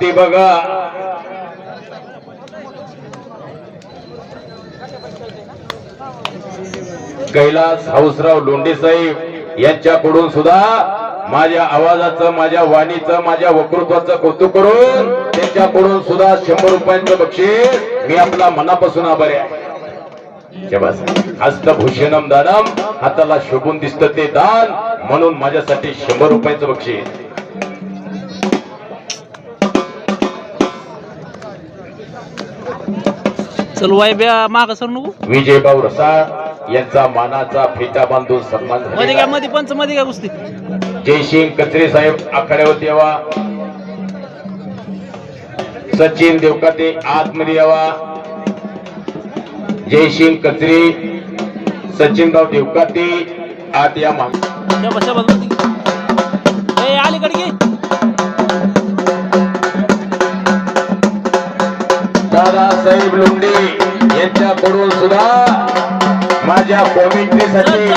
ते बघा. कैलास हाऊसराव लोंढे साहेब यांच्याकडून सुद्धा माझ्या आवाजाचं माझ्या वाणीचं माझ्या वक्तृत्वाचं कौतुक करून त्यांच्याकडून सुद्धा शंभर रुपयांचं बक्षीस मी आपला मनापासून आभारी आहे. हस्तभूषणम दानम हाताला शोभून दिसत ते दान म्हणून माझ्यासाठी शंभर रुपयाचं बक्षीस. चल ब्या माग सर नको. विजयभाऊ रसाळ यांचा मानाचा फेटा बांधून सन्मानमध्ये काय मध्ये पंच मध्ये काय कुस्ती. जयसिंग कचरे साहेब आखाड्यावर यावा. सचिन देवकाते आतमध्ये यावा. जयसिंग कचरे. सचिनराव देवकाते आत या माग. शाबास दादासाहेब लोंढे यांच्याकडून सुद्धा माझ्या कॉमेंट्रीसाठी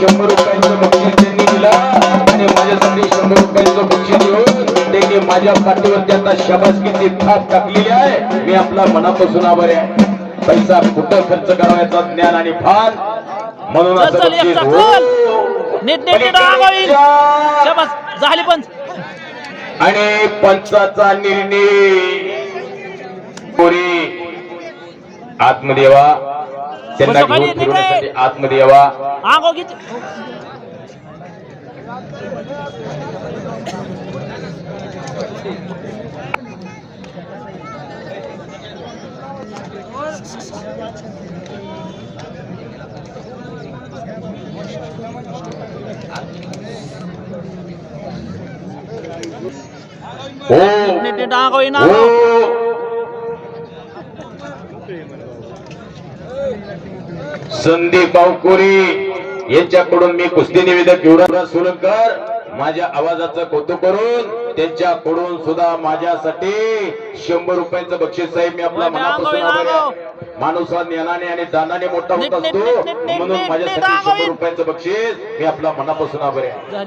शंभर रुपयाचं बक्षीस त्यांनी दिलं आणि माझ्यासाठी शंभर रुपयाचं बक्षीस देऊन त्यांनी माझ्या पाठीवरती आता शबासकीची थाप टाकलेली आहे. मी आपला मनापासून आभारी आहे. पैसा कुठं खर्च करायचा ज्ञान आणि भान म्हणून झाली पंच आणि पंचाचा निर्णय. कोरी आतमध्ये यावा त्यांना बसा खाली, घेऊन नीट फिरवण्यासाठी आहे. आतमध्ये यावा आगो घे संदीप बावकोरी यांच्याकडून मी कुस्ती निवेदक युवराज सोलंकर माझ्या आवाजाचं कौतुक करून त्यांच्याकडून सुद्धा माझ्यासाठी शंभर रुपयाचं बक्षीस साहेब मी आपला मनापासून. माणूस हा ज्ञानाने आणि दानाने मोठा होत असतो म्हणून माझ्यासाठी. शंभर रुपयाचं बक्षीस मी आपला मनापासून आभारी आहे